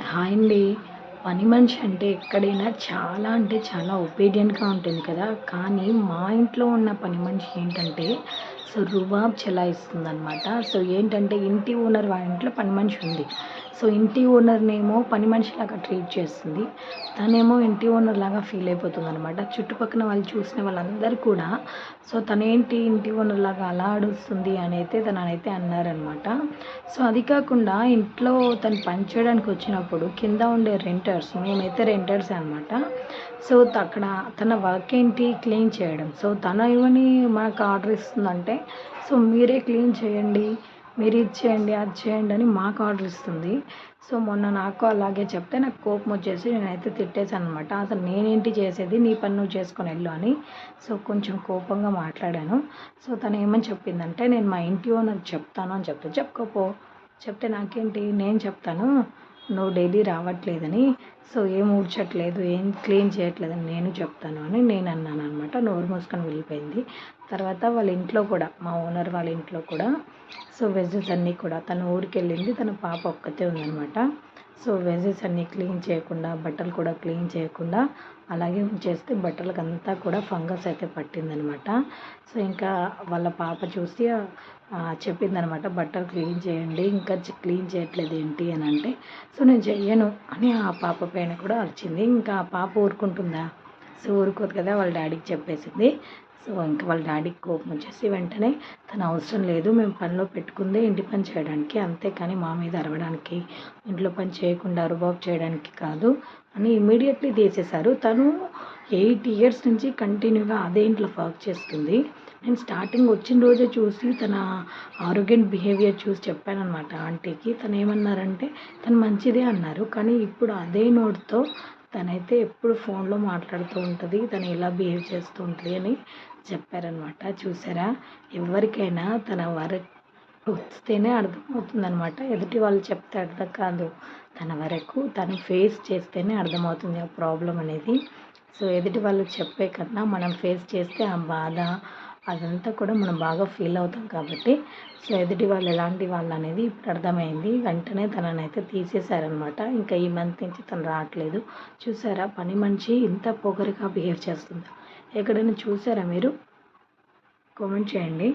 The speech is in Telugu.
హాయ్ అండి. పని మనిషి అంటే ఎక్కడైనా చాలా అంటే చాలా ఒబీడియంట్గా ఉంటుంది కదా. కానీ మా ఇంట్లో ఉన్న పని మనిషి ఏంటంటే సో రుబాబ్ చెలాయిస్తుంది అనమాట సో ఏంటంటే ఇంటి ఓనర్ వాళ్ళ ఇంట్లో పని మనిషి ఉంది. సో ఇంటి ఓనర్నేమో పని మనిషిలాగా ట్రీట్ చేస్తుంది. తనేమో ఇంటి ఓనర్ లాగా ఫీల్ అయిపోతుంది అనమాట చుట్టుపక్కల వాళ్ళు చూసిన వాళ్ళందరూ కూడా సో తనేంటి ఇంటి ఓనర్ లాగా అలా అడుస్తుంది అని అయితే తననైతే అన్నారనమాట సో అది కాకుండా ఇంట్లో తను పనిచేయడానికి వచ్చినప్పుడు కింద ఉండే రెంటర్స్ మేమైతే రెంటర్స్ అనమాట సో అక్కడ తన వర్క్ ఏంటి? క్లీన్ చేయడం. సో తన ఇవని మనకు ఆర్డర్ ఇస్తుందంటే సో మీరే క్లీన్ చేయండి మీరు ఇది చేయండి అది చేయండి అని మాకు ఆర్డర్ ఇస్తుంది. సో మొన్న నాకు అలాగే చెప్తే నాకు కోపం వచ్చేసి నేనైతే తిట్టేశాను అనమాట అసలు నేనేంటి చేసేది నీ పని నువ్వు చేసుకొని వెళ్ళు అని. సో కొంచెం కోపంగా మాట్లాడాను. సో తను ఏమని చెప్పిందంటే నేను మా ఇంటి ఓనర్ చెప్తాను అని చెప్తే చెప్పుకోపో చెప్తే నాకేంటి నేను చెప్తాను. నువ్వు డైలీ రావట్లేదని సో ఏం ఊడ్చట్లేదు ఏం క్లీన్ చేయట్లేదని నేను చెప్తాను అని నేను అన్నాను అనమాట నోరు మూసుకొని వెళ్ళిపోయింది. తర్వాత వాళ్ళ ఇంట్లో కూడా మా ఓనర్ వాళ్ళ ఇంట్లో కూడా సో వెజెస్ అన్నీ కూడా తన ఊరికి వెళ్ళింది తన పాప ఒక్కతే ఉందనమాట సో వెజెస్ అన్నీ క్లీన్ చేయకుండా బట్టలు కూడా క్లీన్ చేయకుండా అలాగే ఉంచేస్తే బట్టలకు అంతా కూడా ఫంగస్ అయితే పట్టిందనమాట. సో ఇంకా వాళ్ళ పాప చూసి చెప్పిందనమాట బట్టలు క్లీన్ చేయండి ఇంకా క్లీన్ చేయట్లేదు ఏంటి అని అంటే సో నేను చెయ్యను అని ఆ పాప పైన కూడా అరిచింది. ఇంకా ఆ పాప ఊరుకుంటుందా? సో ఊరుకోదు కదా వాళ్ళ డాడీకి చెప్పేసింది. సో ఇంకా వాళ్ళ డాడీకి కోపం వచ్చేసి వెంటనే తన అవసరం లేదు మేము పనిలో పెట్టుకుందే ఇంటి పని చేయడానికి అంతే కానీ మా మీద అరవడానికి ఇంట్లో పని చేయకుండా అరుబాబు చేయడానికి కాదు అని ఇమీడియట్లీ తీసేశారు. తను ఎయిట్ ఇయర్స్ నుంచి కంటిన్యూగా అదే ఇంట్లో వర్క్ చేస్తుంది. నేను స్టార్టింగ్ వచ్చిన రోజే చూసి తన ఆరోగ్యం బిహేవియర్ చూసి చెప్పానమాట ఆంటీకి తను ఏమన్నారంటే తను మంచిదే అన్నారు కానీ ఇప్పుడు అదే నోట్తో తనైతే ఎప్పుడు ఫోన్లో మాట్లాడుతూ ఉంటుంది తను ఎలా బిహేవ్ చేస్తూ ఉంటుంది అని చెప్పారనమాట చూసారా? ఎవరికైనా తన వరకు వస్తేనే అర్థమవుతుందనమాట ఎదుటి వాళ్ళు చెప్తే అర్థం కాదు. తన వరకు తను ఫేస్ చేస్తేనే అర్థమవుతుంది ఆ ప్రాబ్లం అనేది. సో ఎదుటి వాళ్ళు చెప్పే కన్నా మనం ఫేస్ చేస్తే ఆ బాధ అదంతా కూడా మనం బాగా ఫీల్ అవుతాం కాబట్టి సో ఎదుటి వాళ్ళు ఎలాంటి వాళ్ళు అనేది ఇప్పుడు అర్థమైంది. వెంటనే తననైతే తీసేశారనమాట ఇంకా ఈ మంత్ నుంచి తను రావట్లేదు. చూసారా? పని మనిషి ఇంత పొగరిగా బిహేవ్ చేస్తుందా? ఎక్కడైనా చూసారా మీరు? కామెంట్ చేయండి.